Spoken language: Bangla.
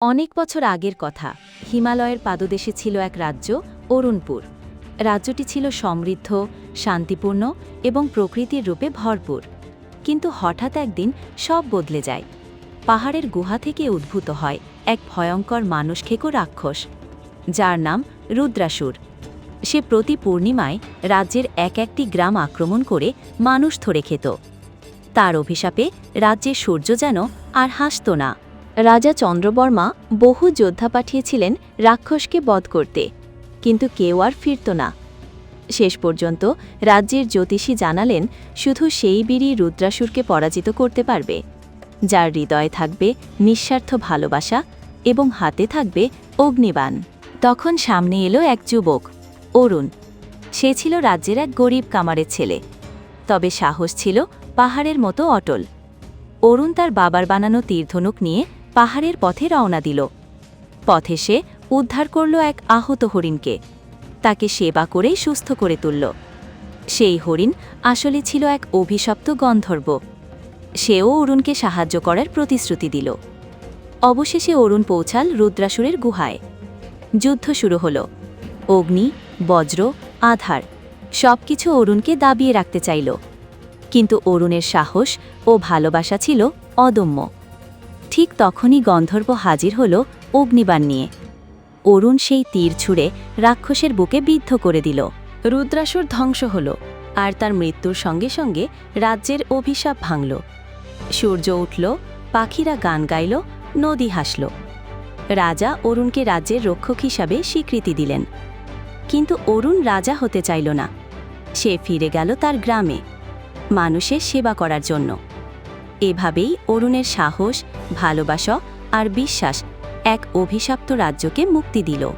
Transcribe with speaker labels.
Speaker 1: অনেক বছর আগের কথা, হিমালয়ের পাদদেশে ছিল এক রাজ্য, অরুণপুর। রাজ্যটি ছিল সমৃদ্ধ, শান্তিপূর্ণ এবং প্রকৃতির রূপে ভরপুর। কিন্তু হঠাৎ একদিন সব বদলে যায়। পাহাড়ের গুহা থেকে উদ্ভূত হয় এক ভয়ঙ্কর মানুষখেকো রাক্ষস, যার নাম রুদ্রাসুর। সে প্রতি পূর্ণিমায় রাজ্যের এক একটি গ্রাম আক্রমণ করে মানুষ ধরে খেত। তার অভিশাপে রাজ্যের সূর্য যেন আর হাসত না। রাজা চন্দ্রবর্মা বহু যোদ্ধা পাঠিয়েছিলেন রাক্ষসকে বধ করতে, কিন্তু কেউ আর ফিরত না। শেষ পর্যন্ত রাজ্যের জ্যোতিষী জানালেন, শুধু সেই বীরই রুদ্রাসুরকে পরাজিত করতে পারবে, যার হৃদয়ে থাকবে নিঃস্বার্থ ভালোবাসা এবং হাতে থাকবে অগ্নিবাণ। তখন সামনে এলো এক যুবক, অরুণ। সে ছিল রাজ্যের এক গরিব কামারের ছেলে, তবে সাহস ছিল পাহাড়ের মতো অটল। অরুণ তার বাবার বানানো তীরধনুক নিয়ে পাহাড়ের পথে রওনা দিল। পথে সে উদ্ধার করল এক আহত হরিণকে। তাকে সেবা করেই সুস্থ করে তুলল। সেই হরিণ আসলে ছিল এক অভিশপ্ত গন্ধর্ব। সেও অরুণকে সাহায্য করার প্রতিশ্রুতি দিল। অবশেষে অরুণ পৌঁছাল রুদ্রাসুরের গুহায়। যুদ্ধ শুরু হল। অগ্নি, বজ্র, আধার সবকিছু অরুণকে দাবিয়ে রাখতে চাইল। কিন্তু অরুণের সাহস ও ভালোবাসা ছিল অদম্য। ঠিক তখনই গন্ধর্ব হাজির হল অগ্নিবাণ নিয়ে। অরুণ সেই তীর ছুঁড়ে রাক্ষসের বুকে বিদ্ধ করে দিল। রুদ্রাসুর ধ্বংস হল, আর তার মৃত্যুর সঙ্গে সঙ্গে রাজ্যের অভিশাপ ভাঙল। সূর্য উঠল, পাখিরা গান গাইল, নদী হাসল। রাজা অরুণকে রাজ্যের রক্ষক হিসাবে স্বীকৃতি দিলেন। কিন্তু অরুণ রাজা হতে চাইল না। সে ফিরে গেল তার গ্রামে। মানুষের সেবা করার জন্য। এভাবেই অরুণের সাহস ভালোবাসা আর বিশ্বাস এক অভিশপ্ত রাজ্যকে মুক্তি দিল।